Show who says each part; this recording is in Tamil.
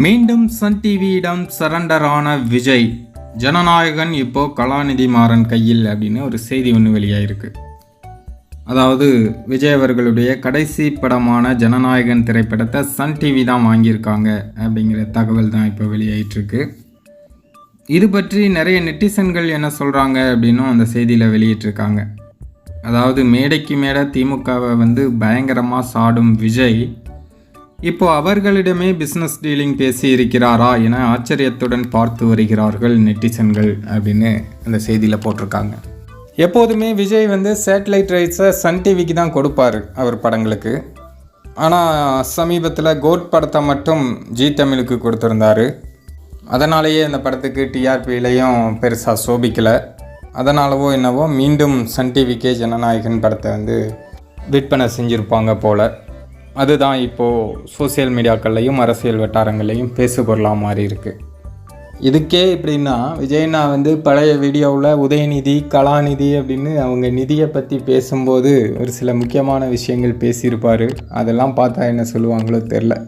Speaker 1: மீண்டும் சன் டிவியிடம் சரண்டர் ஆன விஜய் ஜனநாயகன் இப்போ கலாநிதி மாறன் கையில் அப்படின்னு ஒரு செய்தி ஒன்று வெளியாயிருக்கு. அதாவது விஜய் அவர்களுடைய கடைசி படமான ஜனநாயகன் திரைப்படத்தை சன் டிவி தான் வாங்கியிருக்காங்க அப்படிங்கிற தகவல் தான் இப்போ வெளியாயிட்ருக்கு இது பற்றி நிறைய நெட்டிசன்கள் என்ன சொல்கிறாங்க அப்படின்னும் அந்த செய்தியில் வெளியிட்டிருக்காங்க. அதாவது மேடைக்கு மேடை திமுகவை வந்து பயங்கரமாக சாடும் விஜய் இப்போ அவர்களிடமே பிஸ்னஸ் டீலிங் பேசி இருக்கிறாரா என ஆச்சரியத்துடன் பார்த்து வருகிறார்கள் நெட்டிசன்கள் அப்படின்னு அந்த செய்தியில் போட்டிருக்காங்க. எப்போதுமே விஜய் வந்து சேட்டலைட் ரைட்ஸை சன் டிவிக்கு தான் கொடுப்பாரு அவர் படங்களுக்கு. ஆனால் சமீபத்தில் கோட் படத்தை மட்டும் ஜி தமிழுக்கு கொடுத்துருந்தாரு. அதனாலேயே அந்த படத்துக்கு டிஆர்பியிலையும் பெருசாக சோபிக்கலை. அதனாலவோ என்னவோ மீண்டும் சன் டிவிக்கே ஜனநாயகன் படத்தை வந்து விற்பனை செஞ்சுருப்பாங்க போல். அதுதான் இப்போது சோசியல் மீடியாக்கள்லையும் அரசியல் வட்டாரங்கள்லையும் பேசுபொருளாக மாதிரி மாறி இதுக்கே எப்படின்னா விஜயண்ணா வந்து பழைய வீடியோவில் உதயநிதி கலாநிதி அப்படின்னு அவங்க நிதியை பற்றி பேசும்போது ஒரு சில முக்கியமான விஷயங்கள் பேசியிருப்பார். அதெல்லாம் பார்த்தா என்ன சொல்லுவாங்களோ தெரில